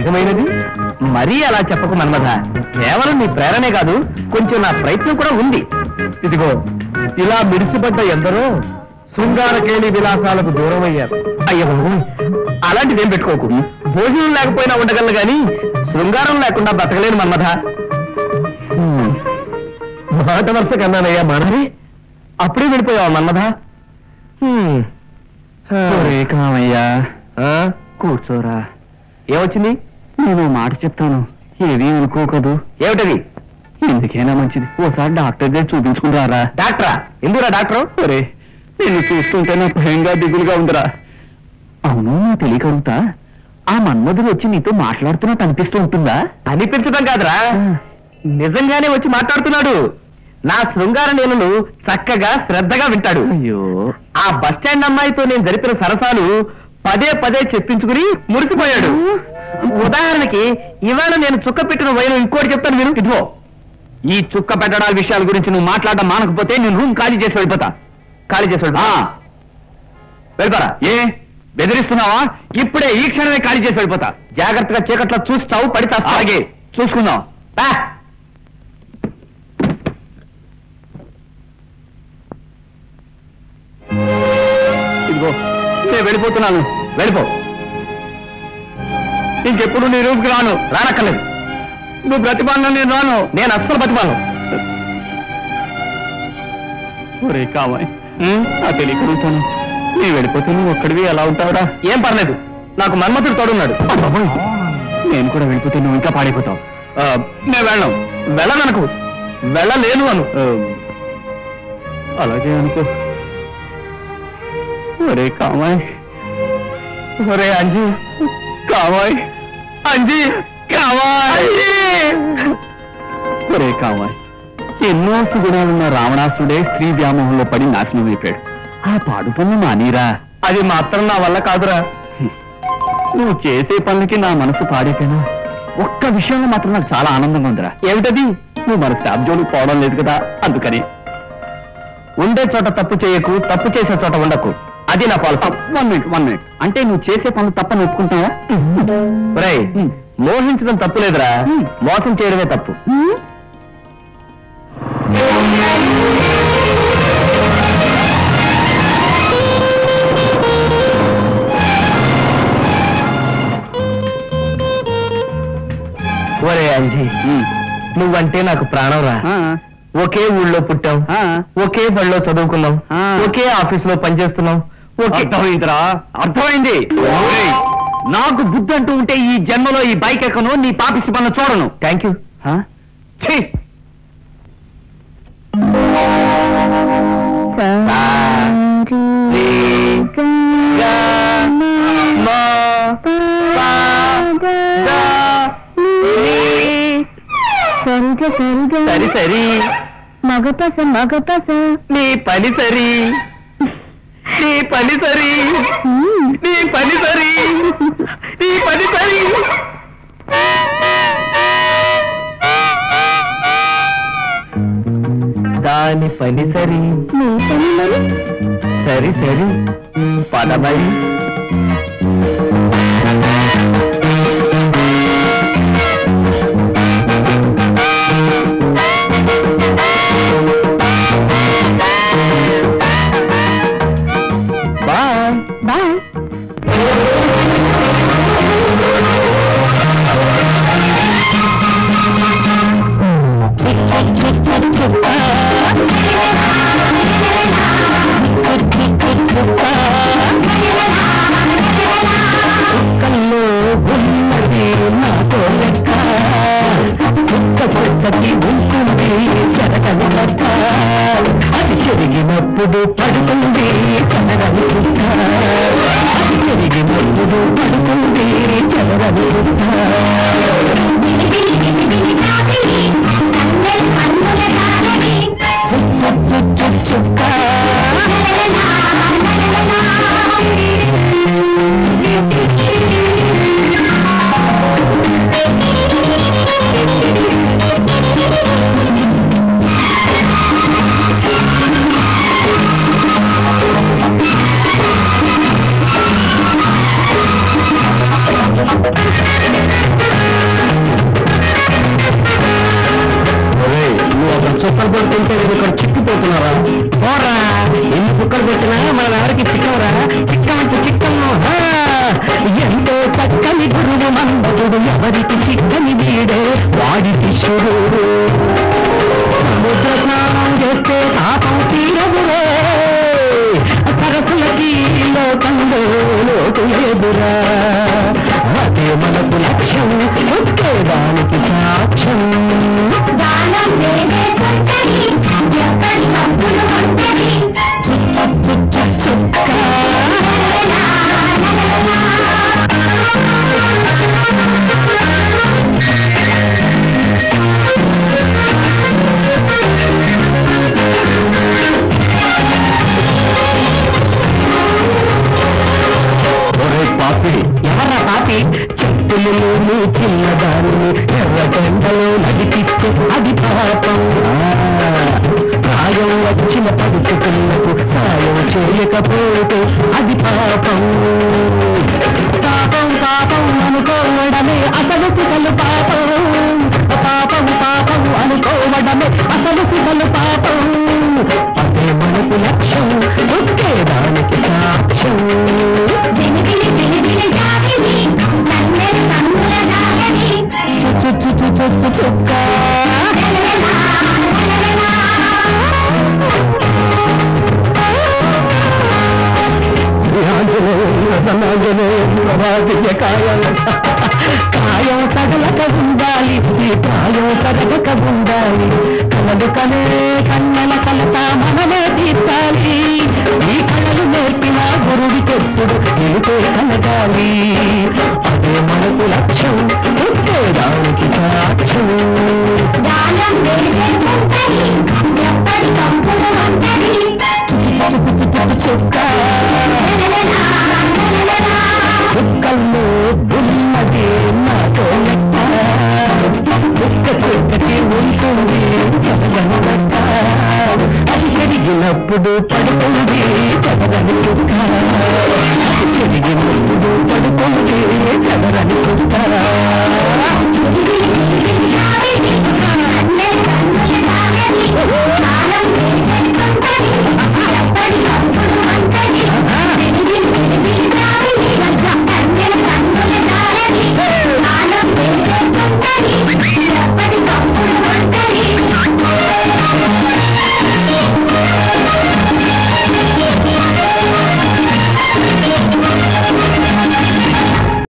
అధికమైనది మరీ అలా చెప్పకు మన్మథ. కేవలం నీ ప్రేరణే కాదు కొంచెం నా ప్రయత్నం కూడా ఉంది. ఇదిగో ఇలా మిడిసిపడ్డ ఎందరో శృంగారకేళి విలాసాలకు దూరం అయ్యారు అయ్యో అలాంటిదేం పెట్టుకోకు. భోజనం లేకపోయినా ఉండగలను గాని శృంగారం లేకుండా బతకలేను మన్మథ. మాట వరుస కన్నానయ్యా మనని అప్పుడే వెళ్ళిపోయావా మన్మథ? హ్మ్. కామయ్యా. ఆ? కూర్చోరా. ఏమొచ్చింది? నేను మాట చెప్తాను. ఏమీ అనుకోకదు ఏమిటది? ఎందుకైనా మంచిది. ఓసారి డాక్టర్ దగ్గర చూపించుకుంటారా? డాక్టరా? ఎందుకురా డాక్టరు? ఒరే నిన్ను చూస్తుంటే నా భయంగా దిగులుగా ఉందిరా. అవును నువ్వు తెలియకరుగుతా ఆ మన్మధుడు వచ్చి నీతో మాట్లాడుతున్నట్టు అనిపిస్తూ ఉంటుందా? అనిపించడం కాదురా. నిజంగానే వచ్చి మాట్లాడుతున్నాడు. నా శృంగార నీళ్ళను చక్కగా శ్రద్ధగా వింటాడు. అయ్యో. ఆ బస్ స్టాండ్ అమ్మాయితో నేను జరిపిన సరసాలు పదే పదే చెప్పించుకుని మురిసిపోయాడు. ఉదాహరణకి ఇవాళ నేను చుక్క పెట్టిన వైను ఇంకోటి చెప్తాను మీరు ఇదిగో. ఈ చుక్క పెట్టడాల విషయాల గురించి నువ్వు మాట్లాడడం మానకపోతే నేను రూమ్ ఖాళీ చేసి వెళ్ళిపోతా. ఖాళీ చేసి వెళ్ళిపో. వెళ్ళిపోరా. ఏ? బెదిరిస్తున్నావా? ఇప్పుడే ఈ క్షణమే ఖాళీ చేసి వెళ్ళిపోతా. జాగ్రత్తగా చీకట్లో చూస్తావు పడితే అలాగే చూసుకుందాం. ఇదిగో నేను వెళ్ళిపోతున్నాను. వెళ్ళిపో. ఇంకెప్పుడు నీ రూమ్కి రాను? రానక్కర్లేదు. నువ్వు ప్రతిపాలన నేను రాను? నేను అస్సలు ప్రతిపాలను ఒరే కామాయ్ నా తెలియకరుగుతాను నీ వెళ్ళిపోతే నువ్వు ఒక్కడివి ఎలా ఉంటావురా? ఏం పర్లేదు. నాకు మన్మథుడు తోడున్నాడు. నేను కూడా వెళ్ళిపోతే నువ్వు ఇంకా పాడైపోతావు. ఆ, నేను వెళ్ళను. వెళ్ళననుకు. వెళ్ళలేను అను. ఆ, అలాగే అనుకో. ఒరే కామాయ్ ఒరే అంజీ. కావాయ్ అంజీ కావాయ్ ఒరే కామాయ్ ఎన్నో సుగుణాలున్న రావణాసుడే స్త్రీ వ్యామోహంలో పడి నాశనం అయిపోయాడు. ఆ పాడు పనులు మానీరా. అది మాత్రం నా వల్ల కాదురా. నువ్వు చేసే పనులకి నా మనసు పాడైపోయినా ఒక్క విషయంలో మాత్రం నాకు చాలా ఆనందంగా ఉందిరా. ఏమిటది? నువ్వు మన స్టాప్ జోలికి పోవడం లేదు కదా అందుకని. ఉండే చోట తప్పు చేయకు తప్పు చేసే చోట ఉండకు. అది నా policy. One minute one minute అంటే నువ్వు చేసే పనులు తప్పని ఒప్పుకుంటావా ఒరేయ్ మోహించడం తప్పు లేదురా. మోసం చేయడమే తప్పు. ఒరే అంజీ. నువ్వంటే నాకు ప్రాణం రా. ఒకే ఊళ్ళో పుట్టాం. ఆ, ఒకే బడిలో చదువుకున్నాం. ఒకే ఆఫీస్లో పనిచేస్తున్నాం. ఒకే అర్థమైందిరా? అర్థమైంది. నాకు బుద్ధి అంటూ ఉంటే ఈ జన్మలో ఈ బైక్ ఎక్కను నీ పాపిసి పనులు చూడను. Thank you! సరి సరి. మగపస మగపస నీ పని సరి. నీ పని సరి. నీ పని సరి. నీ పని సరి. దాని పని సరి. సరి సరి. పదమరి ఉన్నది నాతో లెక్క ఒక్క పద్ధతి ఉంటుంది జరగని లెక్క అది జరిగినప్పుడు పడుతుంది చదరని పుట్ట పడుతుంది పడుతుంటే నేను ఇక్కడ చిక్కుపోతున్నారా? పోరా. ఎన్ని చుక్కలు పెట్టినా మనం ఎవరికి చిక్కవరా? చిక్కమంటే చిక్కను ఎంతో చక్కని గురువు మందకుడు ఎవరికి చిక్కని వీడే? వాడి శిష్యుడు సముద్ర స్నానం చేస్తే పాపం తీరదురే. సరస్సులకి లోకంలో లోటు లేదురా. అదే మనకు లక్ష్యం వచ్చేదానికి సాక్ష్యం. చెప్పులు చిన్నదాన్ని ఎర్ర గంటలో నడిపిస్తే అది పాపం. ప్రాయం వచ్చిన పడుచుకులకు సాయం చేయకపోతే అది పాపం. పాపం పాపం అనుకో. కాయం కాయం సగలక ఉండాలి ఈ కాయం సగలక ఉండాలి. కలలు కలే కన్నెల కలత మనమే తీర్చాలి. ఈ కళలు నేర్పిన గురుడి చెప్పుడు ఏదో కలగాలి. పెరిగినప్పుడు